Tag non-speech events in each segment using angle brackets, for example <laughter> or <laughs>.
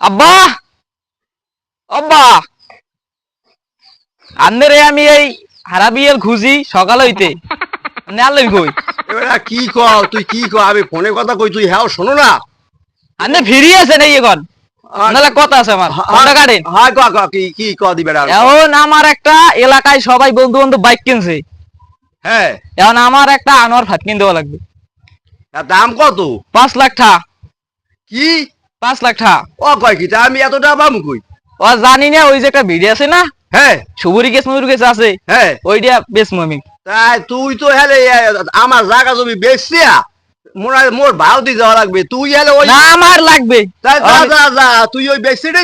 আব্বা! আব্বা! আন্নে রে আমি এই হারাবিয়ের খুঁজি সকাল হইতে। নেয়ালেন কই? এবার কি ক তুই কি ক আমি ফোনে কথা কই তুই হ্যাঁ শোনো না। আন্নে ফিরি আছে নাই এখন? নাহলে কথা আছে আমার। ফোনটা কাটেন। হ্যাঁ ক ক কি কি ক দিবে এখন আমার একটা এলাকায় সবাই বন্ধু বান্ধব বাইক কিনছে। হ্যাঁ। এখন আমার একটা আনোয়ার ফাত কিনে দেওয়া লাগবে। দাম কত? পাঁচ লাখ টা কি? পাঁচ লাখ টাকা। ও কয় কি? তা আমি এতটা পাম কই? ও জানি না ওই যে একটা ভিডিও আছে না? হ্যাঁ সুবুরি কেস ময়ূর কেস আছে। হ্যাঁ ওইটা বেশ আমি। তাই তুই তো হেলে আমার জায়গা জমি বেচছিয়া মোর মোর ভাও দিয়ে যাওয়া লাগবে। তুই হেলে ওই না আমার লাগবে। তাই যা যা যা তুই ওই বেচছিস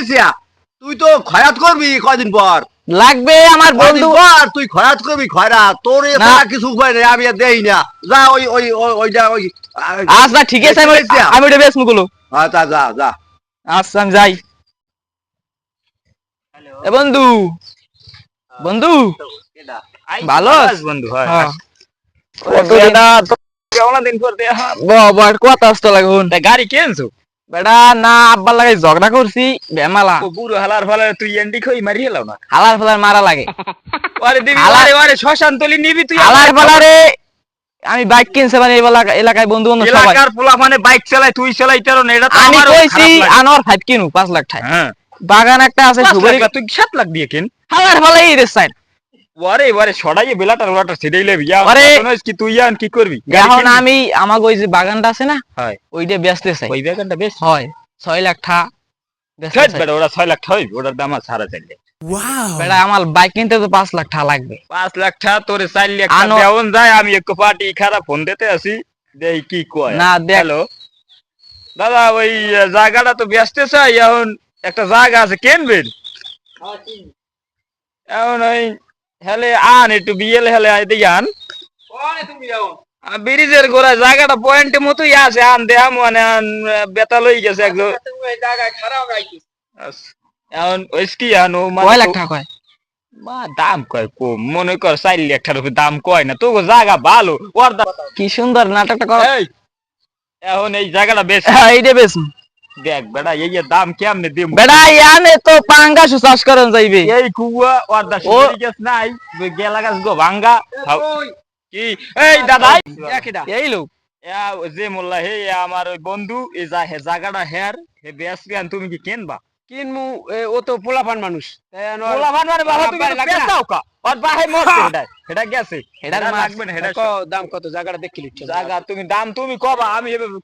তুই তো খয়াত করবি কয়দিন পর? লাগবে আমার বন্ধু। আর তুই খয়াত করবি খয়রা তোর এটা কিছু উপায় নেই আমি দেই না। যা ওই ওই ওই- ওইটা ওই আচ্ছা ঠিক আছে আমি আমি ওটা বেশ মুগুলো। আচ্ছা যা যা আচ্ছা আমি যাই। এ বন্ধু। বন্ধু। ভালো? বন্ধু হ্যাঁ। বেটা তো অনেকদিন পর দেখা বাবা কথা আসতে লাগুন গাড়ি কিনছো? বেটা না আব্বার লাগে ঝগড়া করছি বেমালা। বুড়ো হালার ফালার তুই এন্ডি খই মারি না? হালার ফালার মারা লাগে। <laughs> আরে দিবি আরে আরে শ্মশান তলি নিবি তুই হালার ফালারে আমি বাইক কিনছে মানে এলাকায় বন্ধু বান্ধব সবাই। এলাকার পোলা মানে বাইক চালায় তুই চালাই তেরো না এটা তো আমি কইছি আনোয়ার ফাইভ কিনু পাঁচ লাখ টাকা হ্যাঁ। বাগান একটা আছে না, তুই সাত লাখ দিয়ে কিন। হালার ফালাই এই সাইড ওরে ওরে বেলাটার কি তুই আন কি করবি? এখন আমি আমাকে ওই যে বাগানটা আছে না? হয়। ওইটা বেচতে চাই। ওই বেগানটা বেশ? হয়। ছয় লাখ টাকা বেচতে বেটা ওরা ছয় লাখ ঠাই ওটার দাম আর সাড়ে চার বেটা আমার বাইক কিনতে তো পাঁচ লাখ টাকা লাগবে। পাঁচ লাখ টাকা তোরে লাখ যায় আমি এক পার্টি খারাপ ফোন দিতে আসি দেই কি কয়। না, দেখ। হ্যালো? দাদা ওই জায়গাটা তো চাই এখন একটা জায়গা আছে কিনবেন? এখন ওই হেলে আন একটু বিয়েল হেলে আন আহ, ব্রিজের গোড়ায় জায়গাটা পয়েন্টের মতোই আছে আন দেহা মানে বেতা লই গেছে একদম আচ্ছা। এখন ওই কি আন ও মানে কয় লাখ টাকা কয়? মা দাম কয় কম মনে কর চার লাখ টাকার উপরে দাম কয় না তোকে জায়গা ভালো ওর দাম কি সুন্দর নাটকটা কর। এই, এখন এই জায়গাটা বেশ এইটা বেশ। দেখ বেটা এই দাম কেমনে দিম? বেড়া ইয়ানে তো পাঙ্গাসু চাষ করেন যাইবে। এই কুয়া ওর দা সুপারি নাই গেলা গাছ গো ভাঙ্গা। কি? এই দাদা এই লোক যে মোল্লা হে এ আমার বন্ধু এই যা হে জায়গাটা হের হে বেসবি আন তুমি কি কিনবা? কিনমু ও তো পোলাপান মানুষ। পোলাপান মানে বাবা তুমি না? বেচাও কা? ওর বাহে মরছে হেডা হেডা গেছে। হেডা লাগবে না হেডা দাম কত? জায়গাটা দেখলি জায়গা তুমি দাম তুমি কবা আমি এভাবে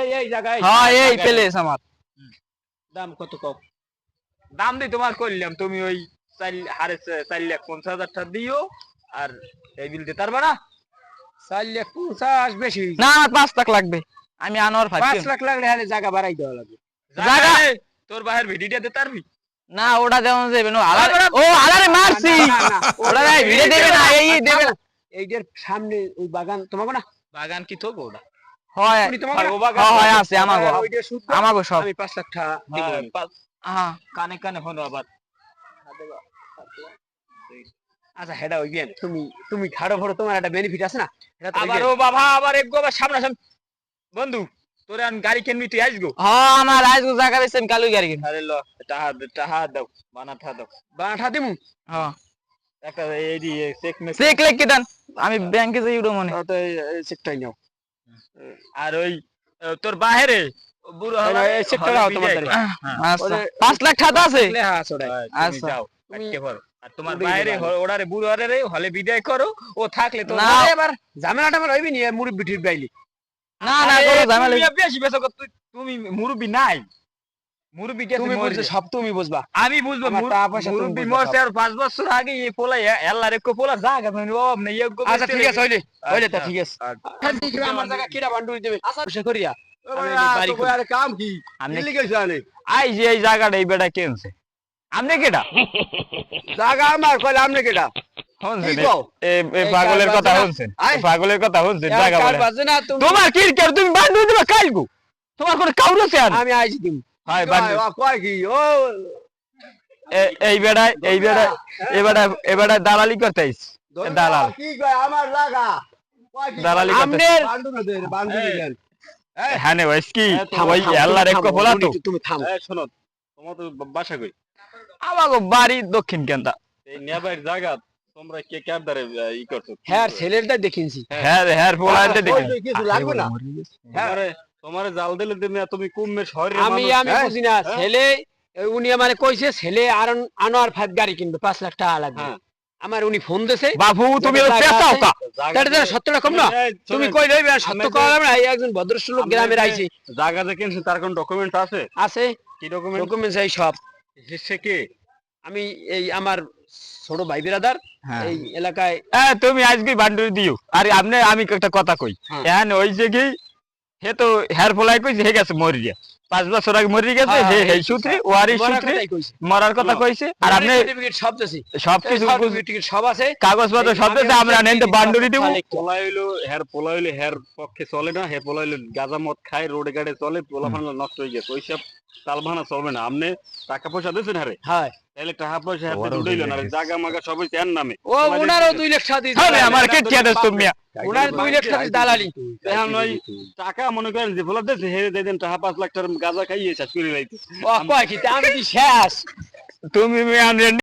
এই এই জায়গায় হ্যাঁ এই আমার। দাম কত কম দাম দিয়ে তোমার করলাম তুমি ওই চার হারে চার লাখ পঞ্চাশ হাজার টাকা দিও আর এই বিল দিতে পারবা না? চার লাখ পঞ্চাশ বেশি না পাঁচ লাখ লাগবে। আমি আনোয়ার পাঁচ লাখ লাগলে হলে জায়গা বাড়াই দেওয়া লাগবে। জায়গা তোর বাহের ভিডিওটা দিতে পারবি না ওটা দেওয়া যাবে না। আলারে ও আলারে মারছি। ওটা নাই ভিডিও দেবে না এই এই দেবে না। এইটার সামনে ওই বাগান তোমাকে না? বাগান কি থোক ওটা? হয় হ্যাঁ, হয়, আছে, আমাগো। ওইটা শুদ্ধ। আমাকে সব। আমি পাঁচ লাখ টাকা দিব। কানে কানে ফোন আবার আচ্ছা হেডা ওই তুমি তুমি খাড়ো ভরো তোমার একটা বেনিফিট আছে না? এটা তো আবার ও বাবা আবার এক আবার সামনে সামনে বন্ধু তোর আন গাড়ি কিনবি তুই আসগো হ্যাঁ আমার আজ জায়গা আমি কালুই গাড়ি আরে ল টাহা টাহা দাও বানা দাও। বানাঠা দিমু? হ্যাঁ একটা এই দি চেক মে চেক লেখ কি দেন? আমি ব্যাংকে যাই উঠো মনে তো চেকটাই নাও। আর ওই তোর বাহিরে বুড়ো এই হলা এই চেকটা দাও তোমার। আচ্ছা। ওরে- পাঁচ লাখ টাকা আছে? লেহা আছে। আচ্ছা। যাও কাটতে পারো আর তোমার উড়ে বাইরে ওড়ারে বুড়ো রে হলে বিদায় করো। ও থাকলে তো। আরে এবার ঝামেলা টামেলা হইবি নি মুড়ি বিঠির বাইলি না না তুমি বেশি বেশি তুই- তুমি মুরব্বি নাই। মুরব্বি তুমি বুঝছ সব তুমি বুঝবা। আমি বুঝব মুরব্বি মরছে আর পাঁচ বছর আগে এই পোলা জাগা মানে নেই আচ্ছা ঠিক আছে হইলে হইলে তা ঠিক আছে। আমার জায়গা কিরা বান্ডুল দেবে? করিয়া। আমি আরে, বাড়ি তো করি। আরে কাম কি? আমনে দিল্লি গেছে আই যে এই জায়গাটা এই বেটা কেনছে। আমনে কেটা জায়গা আমার কইলে আমনে কেডা? শুনছেন কি কও? এই এই এই পাগলের কথা শুনছেন? পাগলের কথা শুনছেন জায়গা কার বলে। বাজে না তুমি তোমার কি তুমি বান্ডু দিবা? কাইলগু তোমার কোনো কাউরে আছে আমি আইছি দিম হয় বান্ডু কয় কয় কি? ও। এই বেড়ায় এই বেড়ায় এই বেড়ায় এই বেড়ায় দালালি করতে দালাল। কি কয়? আমার দালালি। দেন হ্যাঁ নে ভাই কি? তুমি বলা তো তুমি- তুমি থামো। শোনো তোমার তো বাসা কই? আমাকে বাড়ি দক্ষিণ কেন্দ্রা। এই নেবার জায়গা তোমরা কে ক্যাব দ্বারে ই করছ? হ্যাঁ ছেলেটা দেখেছি হ্যাঁ হ্যাঁ পোলাইতে দেখি ওই কিছু লাগবে না। তোমারে তোমারে জাল দিলে তুমি তুমি কুম্মের শহরে আমি আমি বুঝি না ছেলে উনি আমারে কইছে ছেলে আর আনোয়ার ফাইভ গাড়ি কিনবে পাঁচ লাখ টাকা লাগবে। হ্যাঁ। আমার উনি ফোন দিছে। বাবু তুমি সত্যটা কম না। তুমি কই রইবে? আর সত্য কওয়া যাবে না এই একজন ভদ্রশ্রী লোক গ্রামের আইছে জায়গা যে কিনছে তার কোন ডকুমেন্ট আছে? আছে। কি ডকুমেন্ট ডকুমেন্টস এই সব। সে কে? আমি এই আমার ছোট ভাই বিরাদার হ্যাঁ। এই এলাকায় হ্যাঁ তুমি আজকে বান্ডুরি দিও। আর আপনি আমি একটা কথা কই। হ্যাঁ। ওই যে কি হে তো হেয়ার ফলাই কইছে হে গেছে পাঁচ বছর আগে মরি গেছে হ্যাঁ, হে হ্যাঁ, এই সূত্রে সব- ওয়ারি সূত্রে মরার কথা কইছে। আর আপনি সার্টিফিকেট সব দিছি সবকিছু সার্টিফিকেট সব আছে। কাগজপত্র সব আমি আমরা বান্ডুরি দেবো। পোলা হইল হের পোলা হইলে হের পক্ষে চলে না হে পোলা হইল গাঁজা মদ খায় রোডে গাড়ে চলে পোলা নষ্ট হয়ে গেছে ওইসব তালভানা চলবে না। আপনি টাকা পয়সা দিয়েছেন হারে? হ্যাঁ। তাহলে টাকা পয়সা হাতে ওরাও না জাগা মাগা সবই তেন নামে। ও ওনারও দুই লাখ টাকা দিয়েছে আমার কে টিয়া দেস তুমি। ওনার দুই লাখ টাকা দালালি। এখন ওই টাকা মনে করেন যে টাকা পাঁচ লাখ গাঁজা খাইয়ে শেষ করে লাইতে ও কয় কি আমি কি শেষ? তুমি